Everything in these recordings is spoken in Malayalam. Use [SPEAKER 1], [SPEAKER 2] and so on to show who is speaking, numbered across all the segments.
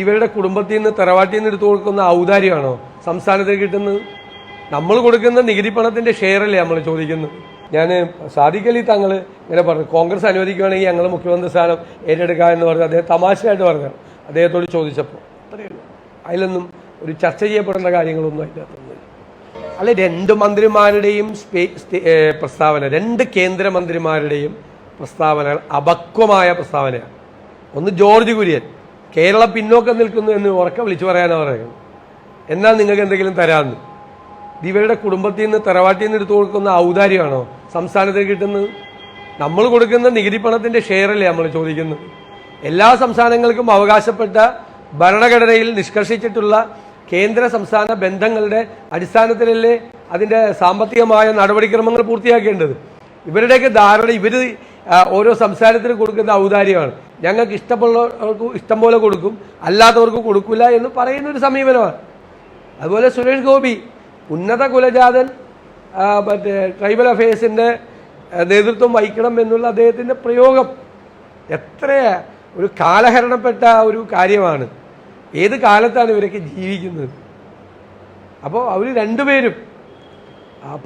[SPEAKER 1] ഇവരുടെ കുടുംബത്തിൽ നിന്ന് തറവാട്ടിൽ നിന്ന് എടുത്തു കൊടുക്കുന്ന ഔദാര്യമാണോ? സംസ്ഥാനത്തിന് കിട്ടുന്നത്? നമ്മൾ കൊടുക്കുന്ന നികുതി പണത്തിന്റെ ഷെയർ അല്ലേ നമ്മൾ ചോദിക്കുന്നത്? ഞാൻ സാധിക്കലി തങ്ങൾ ഇങ്ങനെ പറഞ്ഞു. കോൺഗ്രസ് അനുവദിക്കുകയാണെങ്കിൽ ഞങ്ങൾ മുഖ്യമന്ത്രി സ്ഥാനം ഏറ്റെടുക്കുക എന്ന് പറഞ്ഞു അദ്ദേഹം തമാശയായിട്ട് പറഞ്ഞു അദ്ദേഹത്തോട് ചോദിച്ചപ്പോൾ. അതിലൊന്നും ഒരു ചർച്ച ചെയ്യപ്പെടേണ്ട കാര്യങ്ങളൊന്നും അതിന്റെ അകത്തൊന്നുമില്ല അല്ല രണ്ട് മന്ത്രിമാരുടെയും പ്രസ്താവന രണ്ട് കേന്ദ്രമന്ത്രിമാരുടെയും പ്രസ്താവനകൾ അപക്വമായ പ്രസ്താവനയാണ്. ഒന്ന് ജോർജ് കുര്യൻ. കേരളം പിന്നോക്കം നിൽക്കുന്നു എന്ന് ഉറക്കം വിളിച്ചു പറയാനാണ് പറയുന്നത്. എന്നാൽ നിങ്ങൾക്ക് എന്തെങ്കിലും തരാമെന്ന്. ഇവരുടെ കുടുംബത്തിൽ നിന്ന് തറവാട്ടിൽ നിന്ന് എടുത്തു കൊടുക്കുന്ന ഔദാര്യമാണോ? സംസ്ഥാനത്തിന് കിട്ടുന്നത്? നമ്മൾ കൊടുക്കുന്ന നികുതി പണത്തിന്റെ ഷെയർ അല്ലേ നമ്മൾ ചോദിക്കുന്നത് എല്ലാ സംസ്ഥാനങ്ങൾക്കും അവകാശപ്പെട്ട ഭരണഘടനയിൽ നിഷ്കർഷിച്ചിട്ടുള്ള കേന്ദ്ര സംസ്ഥാന ബന്ധങ്ങളുടെ അടിസ്ഥാനത്തിലല്ലേ അതിന്റെ സാമ്പത്തികമായ നടപടിക്രമങ്ങൾ പൂർത്തിയാക്കേണ്ടത്? ഇവരുടെയൊക്കെ ധാരണ ഇവർ ഓരോ സംസ്ഥാനത്തിന് കൊടുക്കുന്ന ഔദാര്യമാണ്. ഞങ്ങൾക്ക് ഇഷ്ടമുള്ളവർക്ക് ഇഷ്ടം പോലെ കൊടുക്കും അല്ലാത്തവർക്ക് കൊടുക്കില്ല എന്ന് പറയുന്ന ഒരു സമീപനമാണ്. അതുപോലെ സുരേഷ് ഗോപി ഉന്നത കുലജാതൻ മറ്റേ ട്രൈബൽ അഫയേഴ്സിന്റെ നേതൃത്വം വഹിക്കണം എന്നുള്ള അദ്ദേഹത്തിന്റെ പ്രയോഗം എത്ര ഒരു കാലഹരണപ്പെട്ട ഒരു കാര്യമാണ്. ഏത് കാലത്താണ് ഇവരൊക്കെ ജീവിക്കുന്നത്? അപ്പോൾ അവർ രണ്ടുപേരും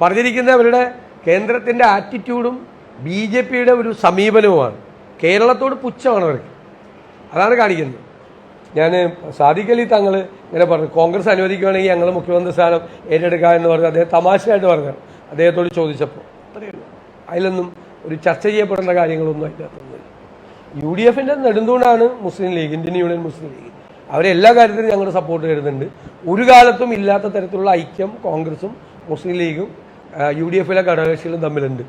[SPEAKER 1] പറഞ്ഞിരിക്കുന്ന അവരുടെ കേന്ദ്രത്തിന്റെ ആറ്റിറ്റ്യൂഡും ബി ജെ പിയുടെ ഒരു സമീപനവുമാണ്. കേരളത്തോട് പുച്ഛമാണ് അവർക്ക്. അതാണ് കാണിക്കുന്നത്. ഞാൻ സാദിഖ് അലി തങ്ങൾ ഇങ്ങനെ പറഞ്ഞു. കോൺഗ്രസ് അനുവദിക്കുകയാണെങ്കിൽ ഞങ്ങൾ മുഖ്യമന്ത്രി സ്ഥാനം ഏറ്റെടുക്കുക എന്ന് പറഞ്ഞു അദ്ദേഹം തമാശയായിട്ട് പറഞ്ഞു അദ്ദേഹത്തോട് ചോദിച്ചപ്പോൾ. അതിലൊന്നും ഒരു ചർച്ച ചെയ്യപ്പെടേണ്ട കാര്യങ്ങളൊന്നും അതിന്റെ അകത്തൊന്നുമില്ല യു ഡി എഫിന്റെ നെടുന്തൂണാണ് മുസ്ലിം ലീഗ് ഇന്ത്യൻ യൂണിയൻ മുസ്ലിം ലീഗ്. അവരെ എല്ലാ കാര്യത്തിലും ഞങ്ങൾ സപ്പോർട്ട് ചെയ്യുന്നുണ്ട് ഒരു കാലത്തും ഇല്ലാത്ത തരത്തിലുള്ള ഐക്യം കോൺഗ്രസും മുസ്ലിം ലീഗും യു ഡി എഫിലെ ഘടകകക്ഷികളും തമ്മിലുണ്ട്.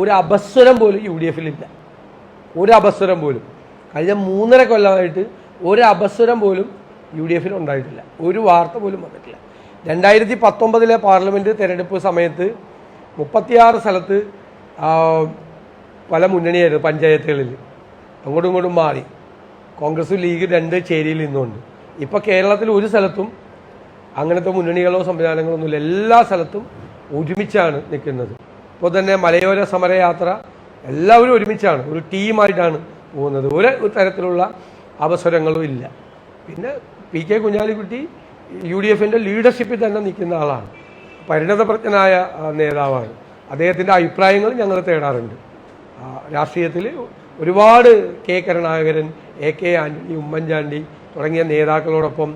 [SPEAKER 1] ഒരു അപസ്വരം പോലും യു ഡി എഫിലില്ല ഒരു അപസ്വരം പോലും. കഴിഞ്ഞ മൂന്നര കൊല്ലമായിട്ട് ഒരു അപസ്വരം പോലും യു ഡി എഫിൽ ഉണ്ടായിട്ടില്ല. ഒരു വാർത്ത പോലും വന്നിട്ടില്ല. രണ്ടായിരത്തി പത്തൊമ്പതിലെ പാർലമെന്റ് തെരഞ്ഞെടുപ്പ് സമയത്ത് മുപ്പത്തിയാറ് സ്ഥലത്ത് പല മുന്നണിയായിരുന്നു പഞ്ചായത്തുകളിൽ. അങ്ങോട്ടും ഇങ്ങോട്ടും മാറി. കോൺഗ്രസ് ലീഗ് രണ്ട് ചേരിയിൽ നിന്നുണ്ട് ഇപ്പോൾ കേരളത്തിൽ ഒരു സ്ഥലത്തും അങ്ങനത്തെ മുന്നണികളോ സംവിധാനങ്ങളോ ഒന്നുമില്ല. എല്ലാ സ്ഥലത്തും ഒരുമിച്ചാണ് നിൽക്കുന്നത്. ഇപ്പോൾ തന്നെ മലയോര സമരയാത്ര എല്ലാവരും ഒരുമിച്ചാണ് ഒരു ടീമായിട്ടാണ് പോകുന്നത്. ഒരു തരത്തിലുള്ള അവസരങ്ങളും ഇല്ല. പിന്നെ P K Kunhalikutty U D എഫിന്റെ ലീഡർഷിപ്പിൽ തന്നെ നിൽക്കുന്ന ആളാണ്. പരിണതപ്രജ്ഞനായ നേതാവാണ്. അദ്ദേഹത്തിന്റെ അഭിപ്രായങ്ങൾ ഞങ്ങൾ തേടാറുണ്ട്. രാഷ്ട്രീയത്തിൽ ഒരുപാട് K Karunakaran A K Antony Oommen Chandy തുടങ്ങിയ നേതാക്കളോടൊപ്പം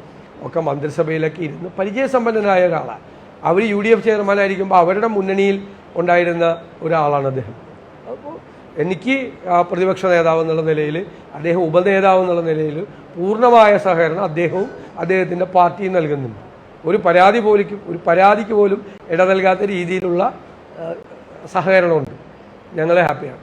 [SPEAKER 1] ഒക്കെ മന്ത്രിസഭയിലൊക്കെ ഇരുന്ന് പരിചയസമ്പന്നനായ ഒരാളാണ് അവർ യു ഡി എഫ് ചെയർമാനായിരിക്കുമ്പോൾ അവരുടെ മുന്നണിയിൽ ഉണ്ടായിരുന്ന ഒരാളാണ് അദ്ദേഹം. അപ്പോൾ എനിക്ക് പ്രതിപക്ഷ നേതാവ് എന്നുള്ള നിലയിൽ അദ്ദേഹം ഉപനേതാവ് എന്നുള്ള നിലയിൽ പൂർണമായ സഹകരണം അദ്ദേഹവും അദ്ദേഹത്തിന്റെ പാർട്ടിയും നൽകുന്നുണ്ട്. ഒരു പരാതി പോലും ഒരു പരാതിക്ക് പോലും ഇട നൽകാത്ത രീതിയിലുള്ള സഹകരണമുണ്ട്. ഞങ്ങളെ ഹാപ്പിയാണ്.